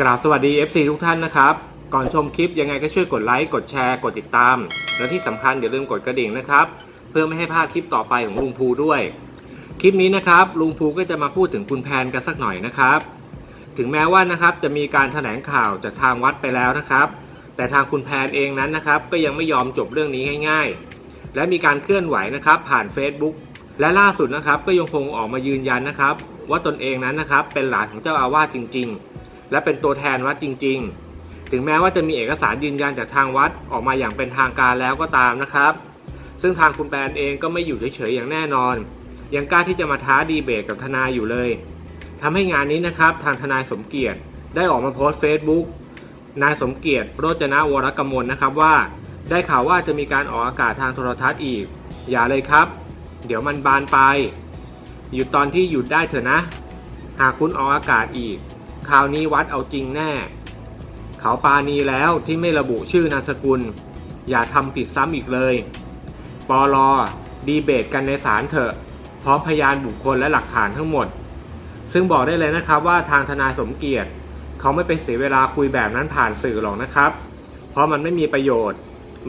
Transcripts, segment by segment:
กราบสวัสดี FC ทุกท่านนะครับ ก่อนชมคลิปยังไงก็ช่วยกดไลค์กดแชร์กดติดตาม และที่สำคัญอย่าลืมกดกระดิ่งนะครับ เพื่อไม่ให้พลาดคลิปต่อไปของลุงภูด้วย คลิปนี้นะครับลุงภูก็จะมาพูดถึงคุณแพนกันสักหน่อยนะครับ ถึงแม้ว่านะครับจะมีการแถลงข่าวจากทางวัดไปแล้วนะครับ แต่ทางคุณแพนเองนั้นนะครับ ก็ยังไม่ยอมจบเรื่องนี้ง่าย ๆ และมีการเคลื่อนไหวนะครับผ่าน Facebook และล่าสุดนะครับก็ยังคงออกมายืนยันนะครับ ว่าตนเองนั้นนะครับเป็นหลานของเจ้าอาวาสจริง ๆ และเป็นตัวแทนวัดจริง ๆ ถึงแม้ว่าจะมีเอกสารยืนยันจากทางวัดออกมาอย่างเป็นทางการแล้วก็ตามนะครับ ซึ่งทางคุณแปนเองก็ไม่อยู่เฉยๆอย่างแน่นอน ยังกล้าที่จะมาท้าดีเบตกับทนายอยู่เลยทำให้งานนี้นะครับทางทนายสมเกียรติได้ออกมาโพสต์เฟซบุ๊กนายสมเกียรติโรจนะวรกมลนะครับว่า ได้ข่าวว่าจะมีการออกอากาศทางโทรทัศน์อีก อย่าเลยครับ เดี๋ยวมันบานไปหยุดตอนที่หยุดได้เถอะนะ หากคุณออกอากาศอีก คราวนี้วัดเอาจริงแน่ เขาปาณีแล้วที่ไม่ระบุชื่อนามสกุล อย่าทำผิดซ้ำอีกเลยปอลอดีเบตกันในศาลเถอะ พร้อมพยานบุคคลและหลักฐานทั้งหมด ซึ่งบอกได้เลยนะครับว่าทางทนายสมเกียรติ เขาไม่ไปเสียเวลาคุยแบบนั้นผ่านสื่อหรอกนะครับ เพราะมันไม่มีประโยชน์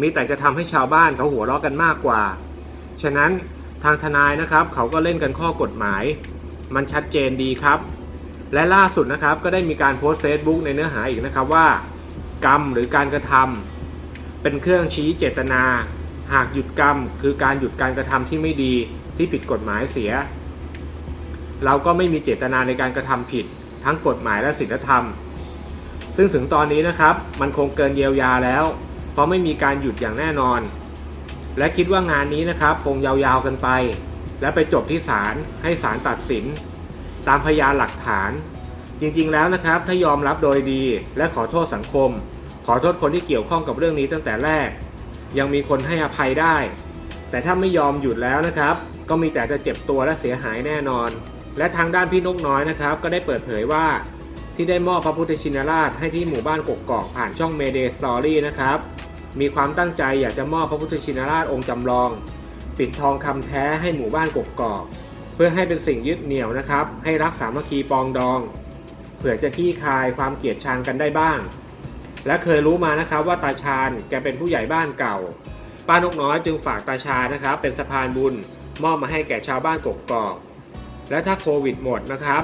มีแต่จะทำให้ชาวบ้านเขาหัวเราะกันมากกว่า ฉะนั้นทางทนายนะครับเขาก็เล่นกันข้อกฎหมาย มันชัดเจนดีครับ และล่าสุดนะครับก็ได้มีการโพสต์เฟซบุ๊กในเนื้อหาอีกนะครับว่า กรรมหรือการกระทำเป็นเครื่องชี้เจตนา หากหยุดกรรม คือการหยุดการกระทำที่ไม่ดีที่ผิดกฎหมายเสีย เราก็ไม่มีเจตนาในการกระทำผิด ทั้งกฎหมายและศีลธรรม ซึ่งถึงตอนนี้นะครับ มันคงเกินเยียวยาแล้ว เพราะไม่มีการหยุดอย่างแน่นอน และคิดว่างานนี้นะครับคงยาวๆกันไป และไปจบที่ศาลให้ศาลตัดสิน ตามพยานหลักฐาน จริงๆแล้วนะครับ ถ้ายอมรับโดยดี และขอโทษสังคม ขอโทษคนที่เกี่ยวข้องกับเรื่องนี้ตั้งแต่แรก ยังมีคนให้อภัยได้ แต่ถ้าไม่ยอมหยุดแล้วนะครับ ก็มีแต่จะเจ็บตัวและเสียหายแน่นอน และทางด้านพี่นกน้อยนะครับ ก็ได้เปิดเผยว่าที่ได้มอบพระพุทธชินราชให้ที่หมู่บ้านกกกอกผ่านช่อง Mayday Story นะครับ มีความตั้งใจอยากจะมอบพระพุทธชินราชองค์จำลอง ปิดทองคำแท้ให้หมู่บ้านกกกอก พื่อให้เป็นสิ่งยึดเหนี่ยวนะครับ ให้รักสามัคคีปองดอง เผื่อจะขี้คายความเกลียดชังกันได้บ้าง และเคยรู้มานะครับว่าตาชาญแกเป็นผู้ใหญ่บ้านเก่า ป้านกน้อยจึงฝากตาชานะครับ เป็นสะพานบุญมอบมาให้แก่ชาวบ้านกกอก และถ้าโควิดหมดนะครับ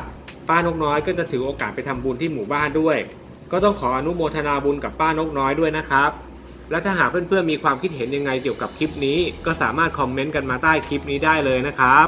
ป้านกน้อยก็จะถือโอกาสไปทำบุญที่หมู่บ้านด้วย ก็ต้องขออนุโมทนาบุญกับป้านกน้อยด้วยนะครับ และถ้าหากเพื่อนๆมีความคิดเห็นยังไงเกี่ยวกับคลิปนี้ ก็สามารถคอมเมนต์กันมาใต้คลิปนี้ได้เลยนะครับ